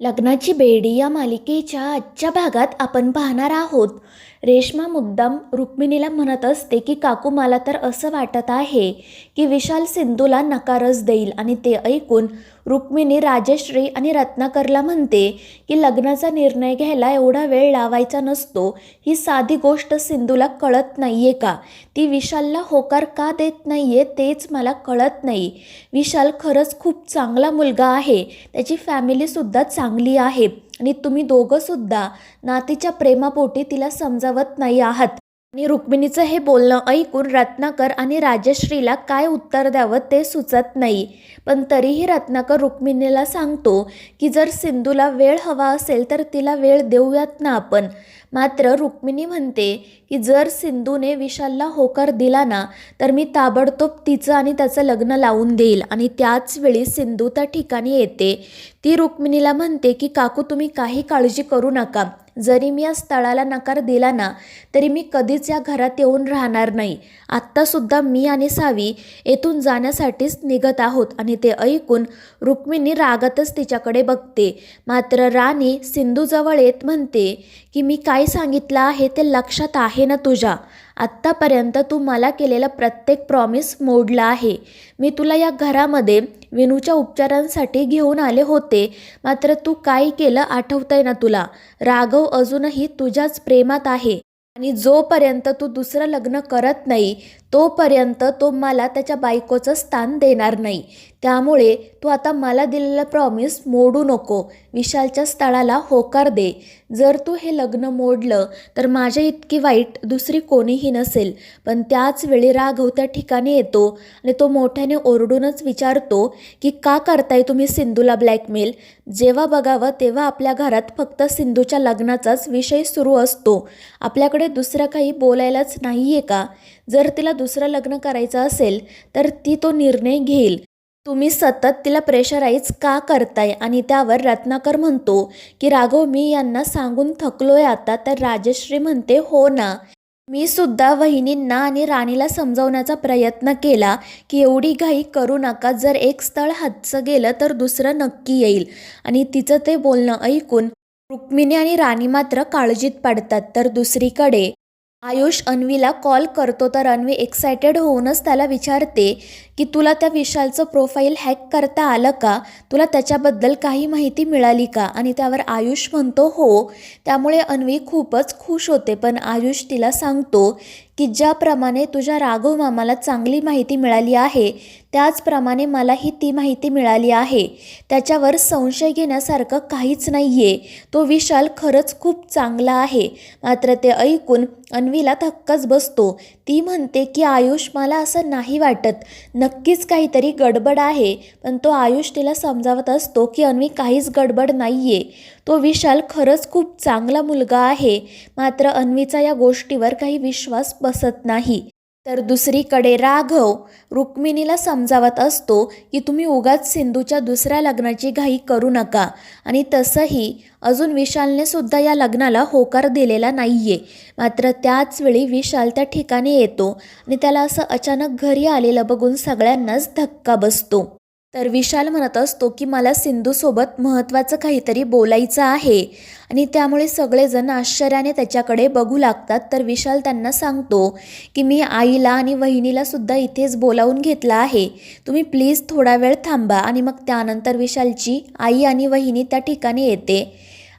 लग्नाची बेडी या मालिकेच्या आजच्या भागात आपण पाहणार आहोत. रेश्मा मुद्दाम रुक्मिणीला म्हणत असते की काकू मला तर असं वाटत आहे की विशाल सिंधूला नकारच देईल आणि ते ऐकून रुक्मिणी राजश्री आणि रत्नाकरला म्हणते की लग्नाचा निर्णय घ्यायला एवढा वेळ लावायचा नसतो. ही साधी गोष्ट सिंधूला कळत नाही आहे का? ती विशालला होकार का देत नाही आहे तेच मला कळत नाही. विशाल खरंच खूप चांगला मुलगा आहे. त्याची फॅमिलीसुद्धा चांगली आहे. आणि तुम्ही दोघंसुद्धा नातीच्या प्रेमापोटी तिला समजावत नाही आहात. आणि रुक्मिणीचं हे बोलणं ऐकून रत्नाकर आणि राजश्रीला काय उत्तर द्यावं ते सुचत नाही. पण तरीही रत्नाकर रुक्मिणीला सांगतो की जर सिंधूला वेळ हवा असेल तर तिला वेळ देऊयात ना आपण. मात्र रुक्मिणी म्हणते की जर सिंधूने विशालला होकार दिला ना तर मी ताबडतोब तिचं आणि त्याचं लग्न लावून देईल आणि त्याच वेळी सिंधू त्या ठिकाणी येते. ती रुक्मिणीला म्हणते की काकू तुम्ही काही काळजी करू नका. जरी मी या स्थळाला नकार दिला ना तरी मी कधीच या घरात येऊन राहणार नाही. आत्तासुद्धा मी आणि सावी येथून जाण्यासाठीच निघत आहोत आणि ते ऐकून रुक्मिणी रागातच तिच्याकडे बघते. मात्र राणी सिंधूजवळ येत म्हणते की मी काय सांगितलं आहे ते लक्षात आहे ना तुझ्या? आत्तापर्यंत तू मला केलेला प्रत्येक प्रॉमिस मोडला आहे. मी तुला या घरामध्ये विनूच्या उपचारांसाठी घेऊन आले होते. मात्र तू काय केलं आठवतंय ना तुला? राघव अजूनही तुझ्याच प्रेमात आहे. आणि जोपर्यंत तू दुसरं लग्न करत नाही तोपर्यंत तो मला त्याच्या बायकोचं स्थान देणार नाही. त्यामुळे तू आता मला दिलेलं प्रॉमिस मोडू नको. विशालच्या स्थळाला होकार दे. जर तू हे लग्न मोडलं तर माझ्या इतकी वाईट दुसरी कोणीही नसेल. पण त्याच वेळी राघव त्या ठिकाणी येतो आणि तो मोठ्याने ओरडूनच विचारतो की का करताय तुम्ही सिंधूला ब्लॅकमेल जेव्हा बघावं तेव्हा आपल्या घरात फक्त सिंधूच्या लग्नाचाच विषय सुरू असतो. आपल्याकडे दुसरं काही बोलायलाच नाही आहे का? जर तिला दुसरं लग्न करायचं असेल तर ती तो निर्णय घेईल. तुम्ही सतत तिला प्रेशराईज का करताय? आणि त्यावर रत्नाकर म्हणतो की राघव मी यांना सांगून थकलोय आता तर राजश्री म्हणते हो ना. मी सुद्धा वहिनींना आणि राणीला समजावण्याचा प्रयत्न केला की एवढी घाई करू नका. जर एक स्थळ हातचं गेलं तर दुसरं नक्की येईल. आणि तिचं ते बोलणं ऐकून रुक्मिणी आणि राणी मात्र काळजीत पडतात तर दुसरीकडे आयुष अन्वीला कॉल करतो तर अन्वी एक्सायटेड होऊनच त्याला विचारते की तुला त्या विशालचं प्रोफाईल हॅक करता आलं का? तुला त्याच्याबद्दल काही माहिती मिळाली का? आणि त्यावर आयुष म्हणतो हो. त्यामुळे अन्वी खूपच खुश होते पण आयुष तिला सांगतो की ज्याप्रमाणे तुझ्या राघव मामाला चांगली माहिती मिळाली आहे त्याचप्रमाणे मलाही ती माहिती मिळाली आहे. त्याच्यावर संशय घेण्यासारखं काहीच नाही आहे तो विशाल खरंच खूप चांगला आहे. मात्र ते ऐकून अन्वीला धक्काच बसतो. ती म्हणते की आयुष मला असं नाही वाटत. न नक्कीच काहीतरी गडबड आहे पण तो आयुष तिला समजावत असतो की अन्वी काहीच गडबड नाही आहे तो विशाल खरंच खूप चांगला मुलगा आहे मात्र अन्वीचा या गोष्टीवर काही विश्वास बसत नाही. तर दुसरीकडे राघव रुक्मिणीला समजावत असतो की तुम्ही उगाच सिंधूच्या दुसऱ्या लग्नाची घाई करू नका. आणि तसंही अजून विशालने सुद्धा या लग्नाला होकार दिलेला नाही आहे मात्र त्याच वेळी विशाल त्या ठिकाणी येतो आणि त्याला असं अचानक घरी आलेलं बघून सगळ्यांनाच धक्का बसतो. तर विशाल म्हणत असतो की मला सिंधूसोबत महत्त्वाचं काहीतरी बोलायचं आहे. आणि त्यामुळे सगळेजण आश्चर्याने त्याच्याकडे बघू लागतात. तर विशाल त्यांना सांगतो की मी आईला आणि वहिनीलासुद्धा इथेच बोलावून घेतलं आहे. तुम्ही प्लीज थोडा वेळ थांबा आणि मग त्यानंतर विशालची आई आणि वहिनी त्या ठिकाणी येते.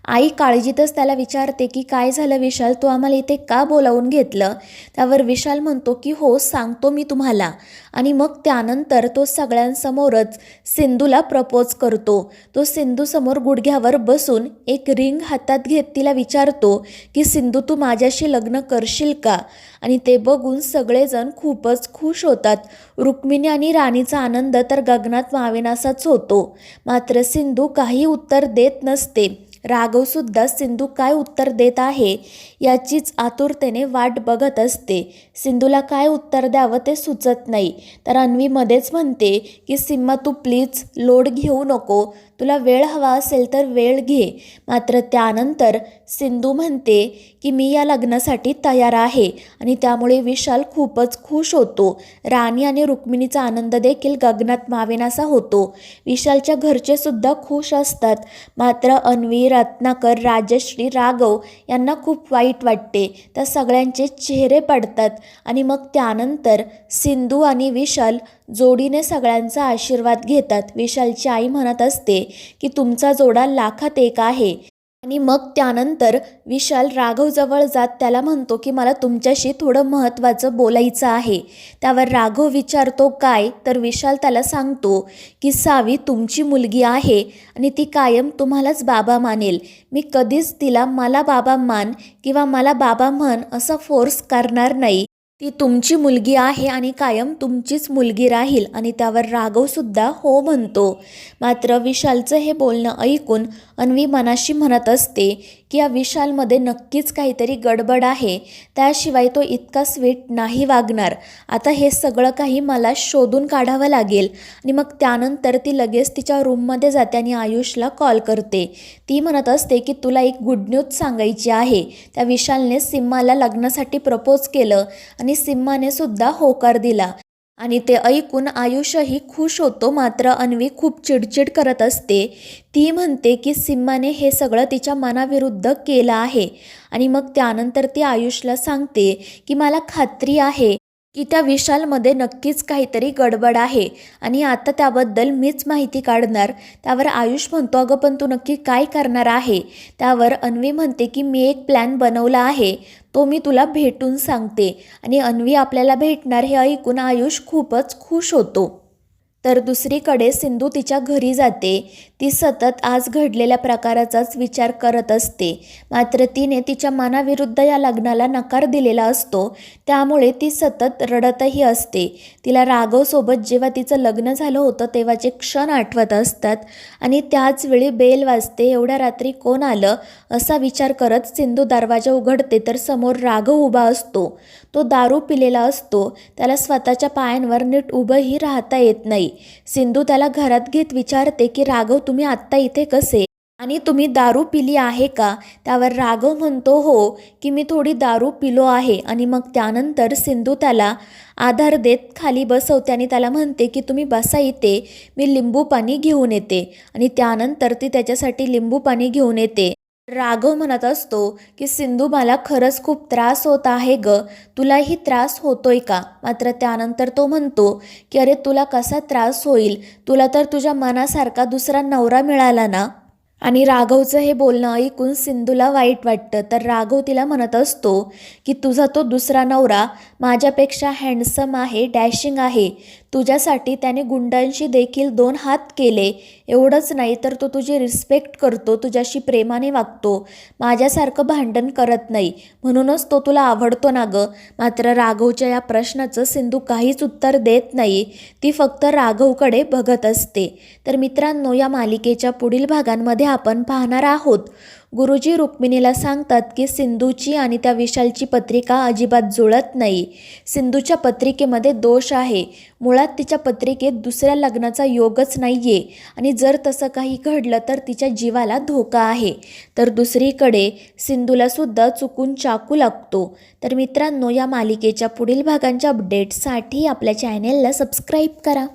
आई काळजीतच त्याला विचारते की काय झालं विशाल तू आम्हाला इथे का बोलावून घेतलं? त्यावर विशाल म्हणतो की हो सांगतो मी तुम्हाला. आणि मग त्यानंतर तो सगळ्यांसमोरच सिंधूला प्रपोज करतो. तो सिंधूसमोर गुडघ्यावर बसून एक रिंग हातात घेत तिला विचारतो की सिंधू तू माझ्याशी लग्न करशील का? आणि ते बघून सगळेजण खूपच खुश होतात. रुक्मिणी आणि राणीचा आनंद तर गगनात मावेनासाच होतो. मात्र सिंधू काही उत्तर देत नसते. राघवसुद्धा सिंधू काय उत्तर देत आहे याचीच आतुरतेने वाट बघत असते. सिंधूला काय उत्तर द्यावं ते सुचत नाही. तर अन्वी मध्येच म्हणते की सिम्मा तू प्लीज लोड घेऊ नको. तुला वेळ हवा असेल तर वेळ घे. मात्र त्यानंतर सिंधू म्हणते की मी या लग्नासाठी तयार आहे आणि त्यामुळे विशाल खूपच खुश होतो. राणी आणि रुक्मिणीचा आनंद देखील गगनात मावेनासा होतो. विशालच्या घरचे सुद्धा खुश असतात. मात्र अन्वी रत्नाकर राजश्री राघव यांना खूप वाईट वाटते. त्या सगळ्यांचे चेहरे पडतात आणि मग त्यानंतर सिंधू आणि विशाल जोडीने सगळ्यांचा आशीर्वाद घेतात. विशालची आई म्हणत असते की तुमचा जोडा लाखात एक आहे. आणि मग त्यानंतर विशाल राघवजवळ जात त्याला म्हणतो की मला तुमच्याशी थोडं महत्त्वाचं बोलायचं आहे. त्यावर राघव विचारतो काय? तर विशाल त्याला सांगतो की सावी तुमची मुलगी आहे आणि ती कायम तुम्हालाच बाबा मानेल. मी कधीच तिला मला बाबा मान किंवा मला बाबा म्हण असा फोर्स करणार नाही. ती तुमची मुलगी आहे आणि कायम तुमचीच मुलगी राहील आणि त्यावर राघवसुद्धा हो म्हणतो. मात्र विशालचं हे बोलणं ऐकून अन्वी मनाशी म्हणत असते की या विशालमध्ये नक्कीच काहीतरी गडबड आहे. त्याशिवाय तो इतका स्वीट नाही वागणार. आता हे सगळं काही मला शोधून काढावं लागेल. आणि मग त्यानंतर ती लगेच तिच्या रूममध्ये जाते आणि आयुषला कॉल करते. ती म्हणत असते की तुला एक गुड न्यूज सांगायची आहे. त्या विशालने सिम्माला लग्नासाठी प्रपोज केलं आणि सिम्माने सुद्धा होकार दिला. आणि ते ऐकून आयुष्यही खुश होतो. मात्र अन्वी खूप चिडचिड करत असते. ती म्हणते की सिम्माने हे सगळं तिच्या मनाविरुद्ध केलं आहे. आणि मग त्यानंतर ती आयुषला सांगते की मला खात्री आहे. की त्या विशालमध्ये नक्कीच काहीतरी गडबड आहे आणि आता त्याबद्दल मीच माहिती काढणार. त्यावर आयुष म्हणतो अगं पण तू नक्की काय करणार आहे? त्यावर अन्वी म्हणते की मी एक प्लॅन बनवला आहे. तो मी तुला भेटून सांगते. आणि अन्वी आपल्याला भेटणार हे ऐकून आयुष खूपच खुश होतो. तर दुसरीकडे सिंधू तिच्या घरी जाते. ती सतत आज घडलेल्या प्रकाराचाच विचार करत असते. मात्र तिने तिच्या मनाविरुद्ध या लग्नाला नकार दिलेला असतो. त्यामुळे ती सतत रडतही असते. तिला राघवसोबत जेव्हा तिचं लग्न झालं होतं तेव्हाचे क्षण आठवत असतात. आणि त्याच वेळी बेल वाजते एवढ्या रात्री कोण आलं? असा विचार करत सिंधू दरवाजा उघडते तर समोर राघव उभा असतो. तो दारू पिलेला असतो. त्याला स्वतःच्या पायांवर नीट उभंही राहता येत नाही. सिंधू त्याला घरात घेत विचारते की राघव तुम्ही आत्ता इथे कसे? आणि तुम्ही दारू पिली आहे का? त्यावर राघव म्हणतो हो की मी थोडी दारू पिलो आहे. आणि मग त्यानंतर सिंधू त्याला आधार देत खाली बसवते आणि त्याला म्हणते की तुम्ही बसा इथे मी लिंबू पाणी घेऊन येते. आणि त्यानंतर ती त्याच्यासाठी लिंबू पाणी घेऊन येते. राघव म्हणत असतो की सिंधू मला खरंच खूप त्रास होत आहे ग. तुलाही त्रास होतोय का? मात्र त्यानंतर तो म्हणतो की अरे तुला कसा त्रास होईल? तुला तर तुझ्या मनासारखा दुसरा नवरा मिळाला ना. आणि राघवचं हे बोलणं ऐकून सिंधूला वाईट वाटतं. तर राघव तिला म्हणत असतो की तुझा तो दुसरा नवरा माझ्यापेक्षा हँडसम आहे डॅशिंग आहे. तुझ्यासाठी त्याने गुंडांशी देखील दोन हात केले. एवढंच नाही तर तो तुझी रिस्पेक्ट करतो तुझ्याशी प्रेमाने वागतो. माझ्यासारखं भांडण करत नाही. म्हणूनच तो तुला आवडतो ना गं. मात्र राघवच्या या प्रश्नाचं सिंधू काहीच उत्तर देत नाही. ती फक्त राघवकडे बघत असते. तर मित्रांनो या मालिकेच्या पुढील भागांमध्ये आपण पाहणार आहोत. गुरुजी रुक्मिणीला सांगतात की सिंधूची आणि त्या विशालची पत्रिका अजिबात जुळत नाही. सिंधूच्या पत्रिकेमध्ये दोष आहे. मुळात तिच्या पत्रिकेत दुसऱ्या लग्नाचा योगच नाही आहे आणि जर तसं काही घडलं तर तिच्या जीवाला धोका आहे. तर दुसरीकडे सिंधूलासुद्धा चुकून चाकू लागतो. तर मित्रांनो या मालिकेच्या पुढील भागांच्या अपडेट्ससाठी आपल्या चॅनेलला सबस्क्राईब करा.